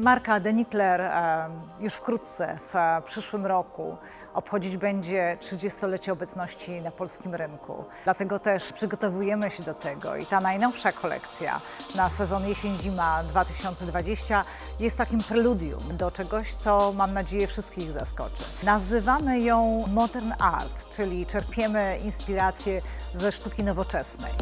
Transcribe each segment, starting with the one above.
Marka Denikler już wkrótce, w e, przyszłym roku, obchodzić będzie 30-lecie obecności na polskim rynku. Dlatego też przygotowujemy się do tego i ta najnowsza kolekcja na sezon jesień-zima 2020 jest takim preludium do czegoś, co mam nadzieję wszystkich zaskoczy. Nazywamy ją Modern Art, czyli czerpiemy inspirację ze sztuki nowoczesnej.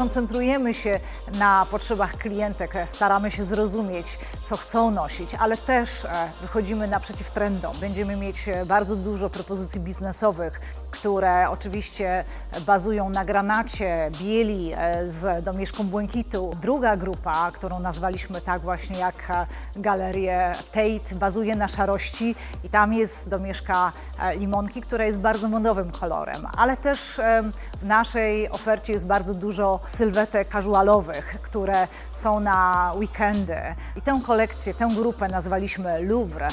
Koncentrujemy się na potrzebach klientek, staramy się zrozumieć, co chcą nosić, ale też e, wychodzimy naprzeciw trendom. Będziemy mieć e, bardzo dużo propozycji biznesowych, które oczywiście bazują na granacie, bieli e, z domieszką błękitu. Druga grupa, którą nazwaliśmy tak właśnie jak galerię Tate, bazuje na szarości i tam jest domieszka limonki, która jest bardzo modowym kolorem, ale też w naszej ofercie jest bardzo dużo sylwetek casualowych, które są na weekendy. I tę kolekcję, tę grupę nazwaliśmy Louvre.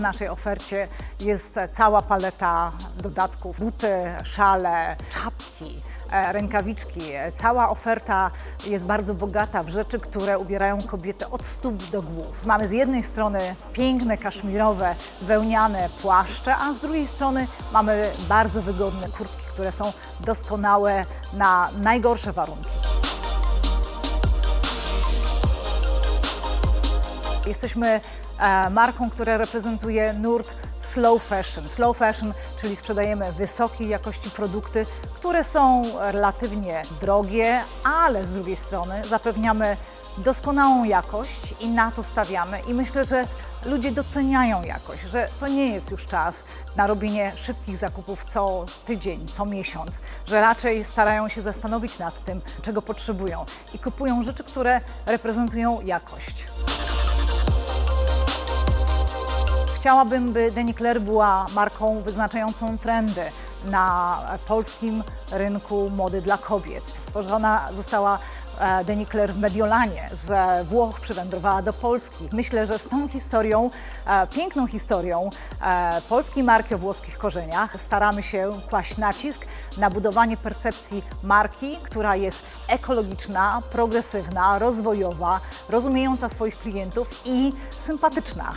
W naszej ofercie jest cała paleta dodatków, buty, szale, czapki, e, rękawiczki. Cała oferta jest bardzo bogata w rzeczy, które ubierają kobiety od stóp do głów. Mamy z jednej strony piękne kaszmirowe, wełniane płaszcze, a z drugiej strony mamy bardzo wygodne kurtki, które są doskonałe na najgorsze warunki. Jesteśmy marką, która reprezentuje nurt slow fashion. Slow fashion, czyli sprzedajemy wysokiej jakości produkty, które są relatywnie drogie, ale z drugiej strony zapewniamy doskonałą jakość i na to stawiamy. I myślę, że ludzie doceniają jakość, że to nie jest już czas na robienie szybkich zakupów co tydzień, co miesiąc, że raczej starają się zastanowić nad tym, czego potrzebują i kupują rzeczy, które reprezentują jakość. Chciałabym, by Denikler była marką wyznaczającą trendy na polskim rynku mody dla kobiet. Stworzona została e, Denikler w Mediolanie, z Włoch przywędrowała do Polski. Myślę, że z tą historią, e, piękną historią e, polskiej marki o włoskich korzeniach staramy się kłaść nacisk na budowanie percepcji marki, która jest ekologiczna, progresywna, rozwojowa, rozumiejąca swoich klientów i sympatyczna.